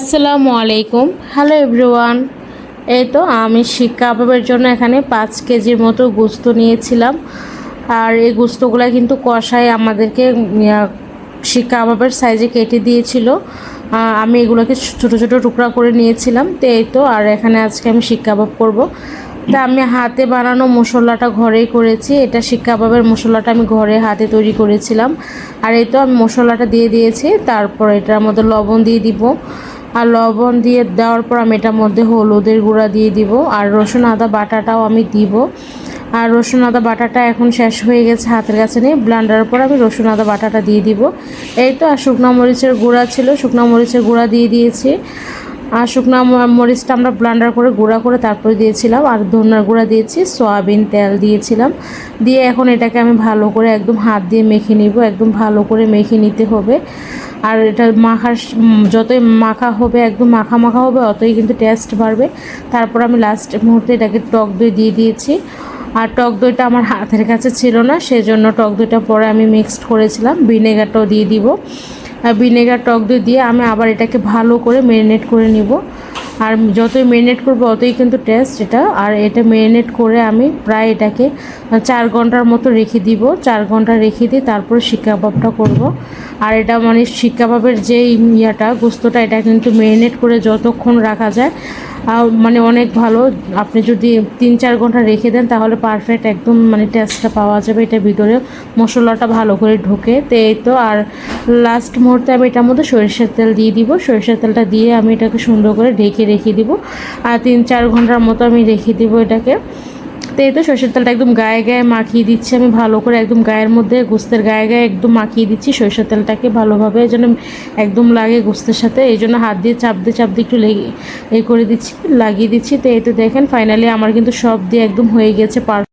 আসসালামু আলাইকুম। Hello everyone এই তো আমি শিক কাবাবের জন্য এখানে পাঁচ কেজির মতো গোস্ত নিয়েছিলাম। আর এই গুস্তগুলো কিন্তু কষায় আমাদেরকে ইয়া, শিক কাবাবের সাইজে কেটে দিয়েছিল। আমি এগুলোকে ছোটো ছোটো টুকরা করে নিয়েছিলাম। তো এই তো আর এখানে আজকে আমি শিক কাবাব করব। তা আমি হাতে বানানো মশলাটা ঘরেই করেছি। এটা শিক কাবাবের মশলাটা আমি ঘরে হাতে তৈরি করেছিলাম। আর এই তো আমি মশলাটা দিয়ে দিয়েছি। তারপর এটার মধ্যে লবণ দিয়ে দিব। আর লবণ দিয়ে দেওয়ার পর আমি এটার মধ্যে হলুদের গুঁড়া দিয়ে দিব। আর রসুন, আদা বাটাটাও আমি দিব। আর রসুন, আদা বাটাটা এখন শেষ হয়ে গেছে হাতের কাছে নিয়ে। ব্লান্ডারের পর আমি রসুন, আদা বাটাটা দিয়ে দিব। এই তো, আর শুকনো মরিচের গুঁড়া ছিল, শুকনো মরিচের গুঁড়া দিয়ে দিয়েছি। আর শুকনো মরিচটা আমরা ব্লান্ডার করে গুঁড়া করে তারপরে দিয়েছিলাম। আর ধনার গুঁড়া দিয়েছি, সয়াবিন তেল দিয়েছিলাম। দিয়ে এখন এটাকে আমি ভালো করে একদম হাত দিয়ে মেখে নিব। একদম ভালো করে মেখে নিতে হবে। আর এটা মাখার যতই মাখা হবে, একদম মাখা মাখা হবে, অতই কিন্তু টেস্ট বাড়বে। তারপর আমি লাস্ট মুহূর্তে এটাকে টক দই দিয়ে দিয়েছি। আর টক দইটা আমার হাতের কাছে ছিল না, সেজন্য টক দইটা পরে আমি মিক্সড করেছিলাম। ভিনেগারটাও দিয়ে দিব। আর ভিনেগার, টক দই দিয়ে আমি আবার এটাকে ভালো করে ম্যারিনেট করে নিব। আর যতই মেরিনেট করব অতই কিন্তু টেস্ট এটা। আর এটা মেরিনেট করে আমি প্রায় এটাকে চার ঘণ্টার মতো রেখে দিব। চার ঘণ্টা রেখে দিয়ে তারপরে শিক কাবাবটা করব। আর এটা মানে শিক কাবাবের যে ইয়াটা, গোস্তটা, এটা কিন্তু মেরিনেট করে যতক্ষণ রাখা যায় মানে অনেক ভালো। আপনি যদি তিন চার ঘণ্টা রেখে দেন, তাহলে পারফেক্ট একদম মানে টেস্টটা পাওয়া যাবে এটা ভিতরে। মশলাটা ভালো করে ঢোকে। তো এই তো, আর লাস্ট মুহূর্তে আমি এটার মধ্যে সরিষার তেল দিয়ে দিব। সরিষার তেলটা দিয়ে আমি এটাকে সুন্দর করে ঢেকে রেখে দিব। আর তিন চার ঘণ্টার মতো আমি রেখে দিব এটাকে। তো এই তো সরষের তেলটা একদম গায়ে গায়ে মাখিয়ে দিচ্ছি আমি ভালো করে একদম গায়ের মধ্যে গোস্তের গায়ে গায়ে একদম মাখিয়ে দিচ্ছি সরষের তেলটাকে ভালোভাবে যেন একদম লাগে গোস্তের সাথে। এই জন্য হাত দিয়ে চাপ দিয়ে চাপ দিয়ে একটু লেগে এই করে দিচ্ছি, লাগিয়ে দিচ্ছি। তো এই তো দেখেন ফাইনালি আমার কিন্তু সব দিয়ে একদম হয়ে গেছে পার